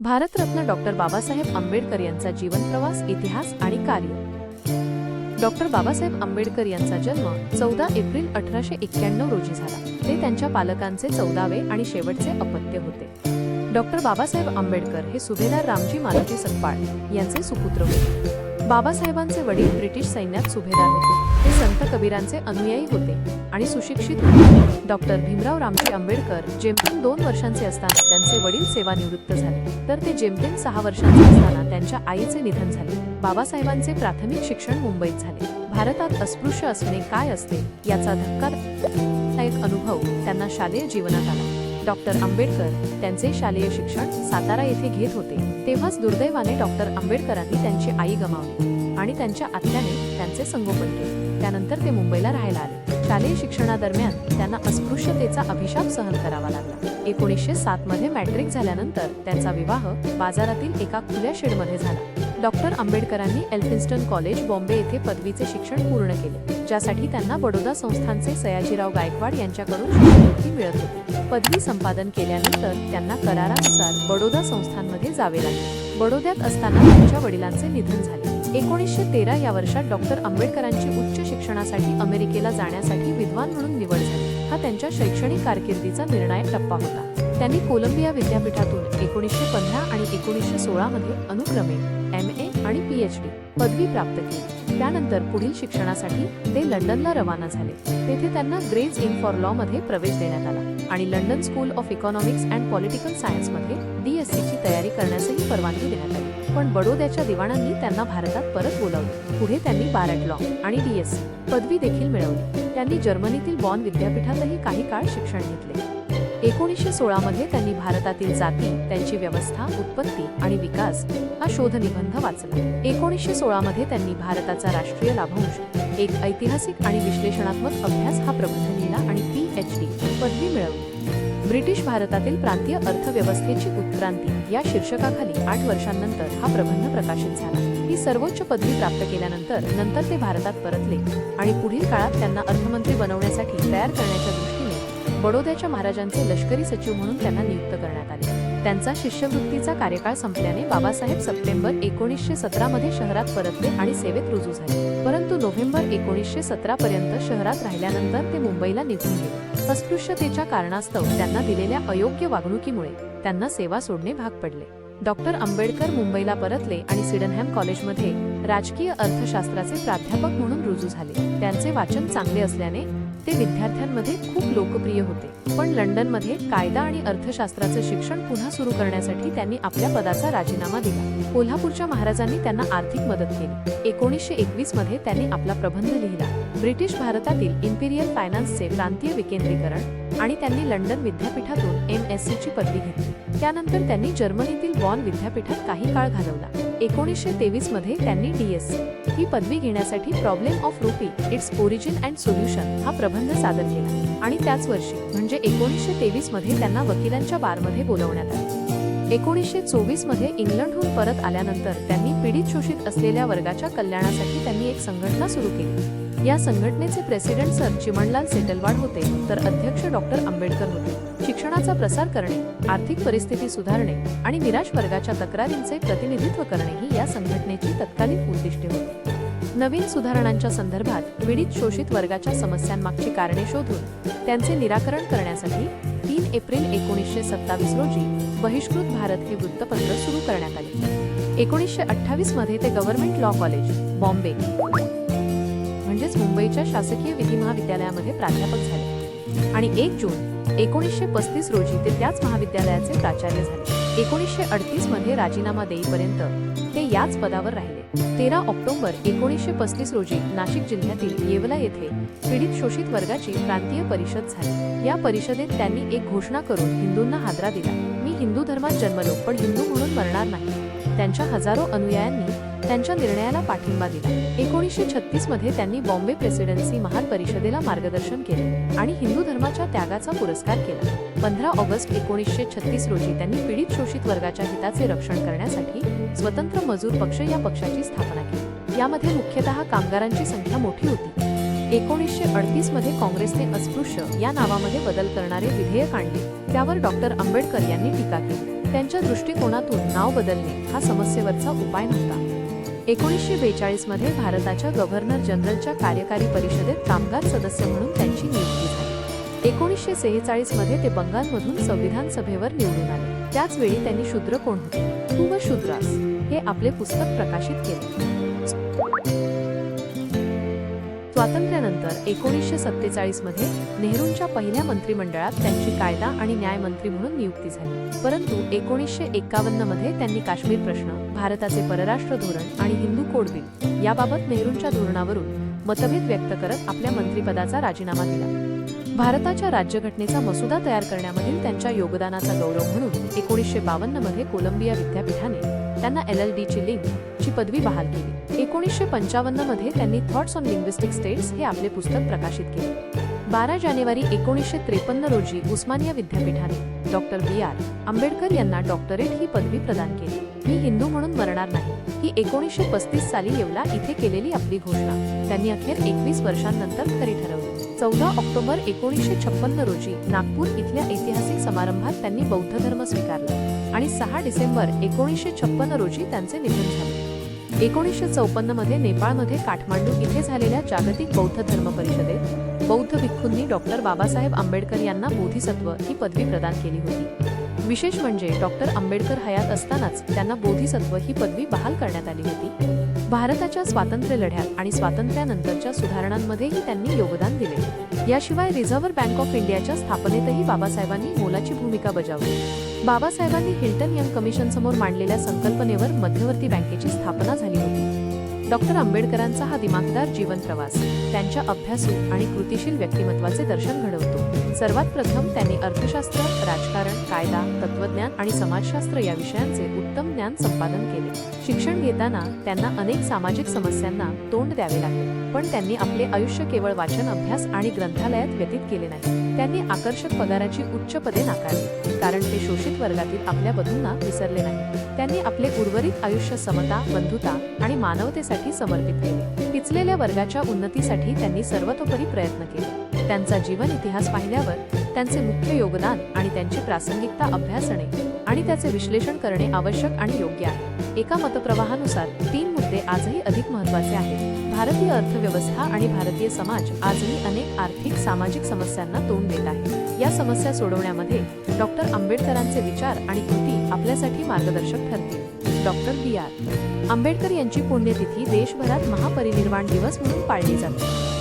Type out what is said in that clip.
Bharat Ratna doctor Babasaheb Ambedkar यांचा जीवन प्रवास इतिहास आणि कार्य. डॉक्टर बाबासाहेब आंबेडकर यांचा जन्म चौदा एप्रिल अठराशे एक्क्याण्णव रोजी झाला. ते त्यांच्या पालकांचे चौदावे आणि शेवटचे अपत्य होते. डॉक्टर बाबासाहेब आंबेडकर हे सुभेदार रामजी मालोजी सकपाळ यांचे सुपुत्र होते. बाबासाहेबांचे वडील ब्रिटिश सैन्यात सुभेदार होते. ते संत कबीरांचे अनुयायी होते आणि सुशिक्षित होते. डॉक्टर भीमराव रामजी आंबेडकर जेमतेम दोन वर्षांचे असताना त्यांचे वडील सेवानिवृत्त झाले. तर ते जेमतेम सहा वर्षांचे असताना त्यांच्या आईचे निधन झाले. बाबासाहेबांचे प्राथमिक शिक्षण मुंबईत झाले. भारतात अस्पृश्य असणे काय असते याचा धक्का एक अनुभव त्यांना शालेय जीवनात आला. डॉक्टर आंबेडकर त्यांचे शालेय शिक्षण सातारा येथे घेत होते. तेव्हाच दुर्दैवाने डॉक्टर आंबेडकरांनी त्यांची आई गमावली आणि त्यांच्या आत्याने त्यांचे संगोपन केले. त्यानंतर ते मुंबईला राहायला आले. शालेय शिक्षणादरम्यान त्यांना अस्पृश्यतेचा अभिशाप सहन करावा लागला. एकोणीसशे सात मध्ये मॅट्रिक झाल्यानंतर त्यांचा विवाह बाजारातील एका खुल्या शेडमध्ये झाला. डॉक्टर आंबेडकरांनी एल्फिन्स्टन कॉलेज बॉम्बे येथे पदवीचे शिक्षण पूर्ण केले ज्यासाठी त्यांना बडोदा संस्थानचे सयाजीराव गायकवाड यांच्याकडून शिष्यवृत्ती मिळत होती. पदवी संपादन केल्यानंतर त्यांना करारानुसार बडोदा संस्थानमध्ये जावे लागले. बडोद्यात असताना त्यांच्या वडिलांचे निधन झाले. एकोणीसशे तेरा या वर्षात डॉक्टर आंबेडकरांची उच्च शिक्षणासाठी अमेरिकेला जाण्यासाठी विद्वान म्हणून निवड झाली. हा त्यांच्या शैक्षणिक कारकिर्दीचा निर्णायक टप्पा होता. त्यांनी कोलंबिया विद्यापीठातून एकोणीसशे पंधरा आणि एकोणीसशे सोळा मध्ये अनुक्रमे एम ए आणि पी एच डी पदवी प्राप्त केली. त्यानंतर पुढील शिक्षणासाठी ते लंडनला रवाना झाले. तेथे त्यांना ग्रेज इन फॉर लॉ मध्ये प्रवेश देण्यात आला आणि London school of economics and political सायन्समध्ये सी ची तयारी करण्यासही परवानगी देण्यात आली. पण बडोद्याच्या दिवाणांनी त्यांना भारतात परत बोलावले. पुढे त्यांनी बारट लॉ आणि डीएससी पदवी देखील मिळवली. त्यांनी जर्मनीतील बॉन विद्यापीठातही काही काळ शिक्षण घेतले. एकोणीसशे सोळामध्ये त्यांनी भारतातील जाती त्यांची व्यवस्था उत्पत्ती आणि विकास हा शोध निबंध वाचला. एकोणीसशे सोळामध्ये त्यांनी भारताचा राष्ट्रीय लाभांश एक ऐतिहासिक आणि विश्लेषणात्मक अभ्यास हा प्रबंध लिहिला आणि पी एच डी पदवी मिळवली. ब्रिटिश भारतातील प्रांतीय अर्थव्यवस्थेची उत्क्रांती या शीर्षकाखाली आठ वर्षांनंतर हा प्रबंध प्रकाशित झाला. ही सर्वोच्च पदवी प्राप्त केल्यानंतर नंतर ते भारतात परतले आणि पुढील काळात त्यांना अर्थमंत्री बनवण्यासाठी तयार करण्याच्या दृष्टीने बडोद्याच्या महाराजांचे लष्करी सचिव म्हणून त्यांना नियुक्त करण्यात आले. त्यांचा शिष्यवृत्तीचा कार्यकाळ संपल्याने बाबासाहेब सप्टेंबर एकोणीसशे सतरा मध्ये शहरात परतले आणि सेवेत रुजू झाले. परंतु नोव्हेंबर एकोणीसशे सतरा पर्यंत शहरात राहिल्यानंतर ते मुंबईला निघून गेले. अस्पृश्यतेच्या कारणास्तव त्यांना दिलेल्या अयोग्य वागणुकीमुळे त्यांना सेवा सोडणे भाग पडले. डॉक्टर आंबेडकर मुंबईला परतले आणि सिडनहॅम कॉलेजमध्ये राजकीय अर्थशास्त्राचे प्राध्यापक म्हणून रुजू झाले. त्यांचे वाचन चांगले असल्याने ते विद्यार्थ्यांमध्ये खूप लोकप्रिय होते. पण लंडनमध्ये कायदा आणि अर्थशास्त्राचं शिक्षण पुन्हा सुरू करण्यासाठी त्यांनी आपल्या पदाचा राजीनामा दिला. कोल्हापूरच्या महाराजांनी त्यांना आर्थिक मदत केली. एकोणीसशे एकवीसमध्ये त्यांनी आपला प्रबंध लिहिला. ब्रिटिश भारतातील इम्पिरियल फायनान्सचे प्रांतीय विकेंद्रीकरण आणि त्यांनी लंडन विद्यापीठातून एम एस सी ची पदवी घेतली. त्यानंतर त्यांनी जर्मनीतील बॉन विद्यापीठात काही काळ घालवला. एकोणीसशे तेवीसमध्ये त्यांनी डीएससी ही पदवी घेण्यासाठी problem of rupee its origin and solution हा प्रबंध सादर केला. आणि त्याच वर्षी म्हणजे एकोणीसशे तेवीसमध्ये त्यांना वकिलांच्या बारमध्ये बोलवण्यात आले. एकोणीसशे चोवीसमध्ये इंग्लंडहून परत आल्यानंतर त्यांनी पीडित शोषित असलेल्या वर्गाच्या कल्याणासाठी त्यांनी एक संघटना सुरू केली. या संघटनेचे प्रेसिडेंट सर चिमणलाल सेटलवाड होते तर अध्यक्ष डॉक्टर आंबेडकर होते. शिक्षणाचा प्रसार करणे आर्थिक परिस्थिती सुधारणे आणि निराश वर्गाच्या तक्रारींचे प्रतिनिधित्व करणे ही या संघटनेची तत्कालीन उद्दिष्टे होती. नवीन सुधारणांच्या संदर्भात पीडित शोषित वर्गाच्या समस्यांमागची कारणे शोधून त्यांचे निराकरण करण्यासाठी तीन एप्रिल एकोणीसशे सत्तावीस रोजी बहिष्कृत भारत हे वृत्तपत्र सुरू करण्यात आले. एकोणीसशे अठ्ठावीसमध्ये ते गव्हर्नमेंट लॉ कॉलेज बॉम्बे. मुंबईच्या शासकीय विधी महाविद्यालयामध्ये प्राध्यापक झाले. आणि एक जून एकोणीसशे पस्तीस रोजी ते त्याच महाविद्यालयाचे प्राचार्य झाले. एकोणीसशे अडतीसमध्ये राजीनामा देईपर्यंत ते याच पदावर राहिले. तेरा ऑक्टोबर एकोणीसशे पस्तीस रोजी नाशिक जिल्ह्यातील येवला येथे पीडित शोषित वर्गाची प्रांतीय परिषद झाली. या परिषदेत त्यांनी एक घोषणा करून हिंदूंना हादरा दिला. मी हिंदू धर्मात जन्मलो पण हिंदू म्हणून मरणार नाही. त्यांच्या हजारो अनुयायांनी त्यांच्या निर्णयाला पाठिंबा दिला. एकोणीसशे छत्तीसमध्ये त्यांनी बॉम्बे प्रेसिडेन्सी महार परिषदेला मार्गदर्शन केले आणि हिंदू धर्माच्या त्यागाचा पुरस्कार केला. पंधरा ऑगस्ट एकोणीसशे छत्तीस रोजी त्यांनी पीडित शोषित वर्गाच्या हिताचे रक्षण करण्यासाठी स्वतंत्र मजूर पक्ष या पक्षाची स्थापना केली. यामध्ये मुख्यतः कामगारांची संख्या मोठी होती. एकोणीसशे अडतीसमध्ये काँग्रेसने अस्पृश्य या नावामध्ये बदल करणारे विधेयक आणले. त्यावर डॉक्टर आंबेडकर यांनी टीका केली. त्यांच्या दृष्टिकोनातून नाव बदलणे हा समस्येवरचा उपाय नव्हता. एकोणीसशे बेचाळीसमध्ये भारताच्या गव्हर्नर जनरलच्या कार्यकारी परिषदेत कामगार सदस्य म्हणून त्यांची नियुक्ती झाली. एकोणीसशे सेहेचाळीसमध्ये ते बंगालमधून संविधान सभेवर निवडून आले. त्याचवेळी त्यांनी शूद्र कोण होते? तू व शूद्रास हे आपले पुस्तक प्रकाशित केले. स्वातंत्र्यानंतर एकोणीसशे सत्तेचाळीसमध्ये नेहरूंच्या पहिल्या मंत्रिमंडळात त्यांची कायदा आणि न्याय मंत्री म्हणून नियुक्ती झाली. परंतु एकोणीसशे एक्कावन्नमध्ये त्यांनी काश्मीर प्रश्न भारताचे परराष्ट्र धोरण आणि हिंदू कोड बिल याबाबत नेहरूंच्या धोरणावरून मतभेद व्यक्त करत आपल्या मंत्रिपदाचा राजीनामा दिला. भारताच्या राज्यघटनेचा मसुदा तयार करण्यामधील त्यांच्या योगदानाचा गौरव म्हणून एकोणीसशे बावन्नमध्ये कोलंबिया विद्यापीठाने त्यांना एल एल डी ची लिंग ची पदवी बहाल केली. एकोणीसशे पंचावन्नमध्ये त्यांनी थॉट्स ऑन लिंग्विस्टिक स्टेट्स हे आपले पुस्तक प्रकाशित केले. बारा जानेवारी एकोणीसशे त्रेपन्न रोजी उस्मानिया विद्यापीठाने डॉक्टर बी. आर. आंबेडकर यांना डॉक्टरेट ही पदवी प्रदान केली. मी हिंदू म्हणून मरणार नाही. ही एकोणीसशे पस्तीस साली येवला इथे केलेली आपली घोषणा. त्यांनी अखेर एकवीस वर्षांनंतर खरी ठरवली. चौदा ऑक्टोबर एकोणीसशे छप्पन्न रोजी नागपूर इथल्या ऐतिहासिक समारंभात त्यांनी बौद्ध धर्म स्वीकारला आणि सहा डिसेंबर एकोणीसशे छप्पन्न रोजी त्यांचे निधन झाले. एकोणीसशे चौपन्नमध्ये नेपाळमध्ये काठमांडू इथे झालेल्या जागतिक बौद्ध धर्म परिषदेत बौद्ध भिक्खूंनी डॉक्टर बाबासाहेब आंबेडकर यांना बोधिसत्व ही पदवी प्रदान केली होती. विशेष म्हणजे डॉक्टर आंबेडकर हयात असतानाच त्यांना बोधिसत्व ही पदवी बहाल करण्यात आली होती. भारताच्या स्वातंत्र्य लढ्यात आणि स्वातंत्र्यानंतरच्या सुधारणांमध्येही त्यांनी योगदान दिले. याशिवाय रिझर्व्ह बँक ऑफ इंडियाच्या स्थापनेतही बाबासाहेबांनी मोलाची भूमिका बजावली. बाबासाहेबांनी हिल्टन यंग कमिशन समोर मांडलेल्या संकल्पनेवर मध्यवर्ती बँकेची स्थापना झाली होती. डॉक्टर आंबेडकरांचा हा दिमागदार जीवन प्रवास त्यांच्या अभ्यासू आणि कृतिशील व्यक्तिमत्वाचे दर्शन घडवतो. सर्वात प्रथम त्यांनी अर्थशास्त्र राजकारण कायदा तत्वज्ञान आणि समाजशास्त्र या विषयांचे उत्तम ज्ञान संपादन केले. शिक्षण घेताना त्यांना अनेक सामाजिक समस्यांना तोंड द्यावे लागले पण त्यांनी आपले आयुष्य केवळ वाचन अभ्यास आणि ग्रंथालयात व्यतीत केले नाही. त्यांनी आकर्षक पगाराची उच्च पदे नाकारली कारण ते शोषित वर्गातील आपल्या बंधूंना विसरले नाही. त्यांनी आपले उर्वरित आयुष्य समता बंधुता आणि मानवतेसाठी समर्पित केले. पिचलेल्या वर्गाच्या उन्नतीसाठी त्यांनी सर्वतोपरी प्रयत्न केले. त्यांचा जीवन इतिहास पाहिल्यावर त्यांचे मुख्य योगदान आणि त्यांची प्रासंगिकता अभ्यासणे आणि त्याचे विश्लेषण करणे आवश्यक आणि योग्य आहे. एका मतप्रवाहानुसार तीन मुद्दे आजही अधिक महत्त्वाचे आहेत. भारतीय अर्थव्यवस्था आणि भारतीय समाज आजही अनेक आर्थिक सामाजिक समस्यांना तोंड देत आहे. या समस्या सोडवण्यामध्ये डॉक्टर आंबेडकरांचे विचार आणि कृती आपल्यासाठी मार्गदर्शक ठरतील. Doctor B. आर. आंबेडकर यांची पुण्यतिथी देशभरात महापरिनिर्वाण दिवस म्हणून पाळली जाते.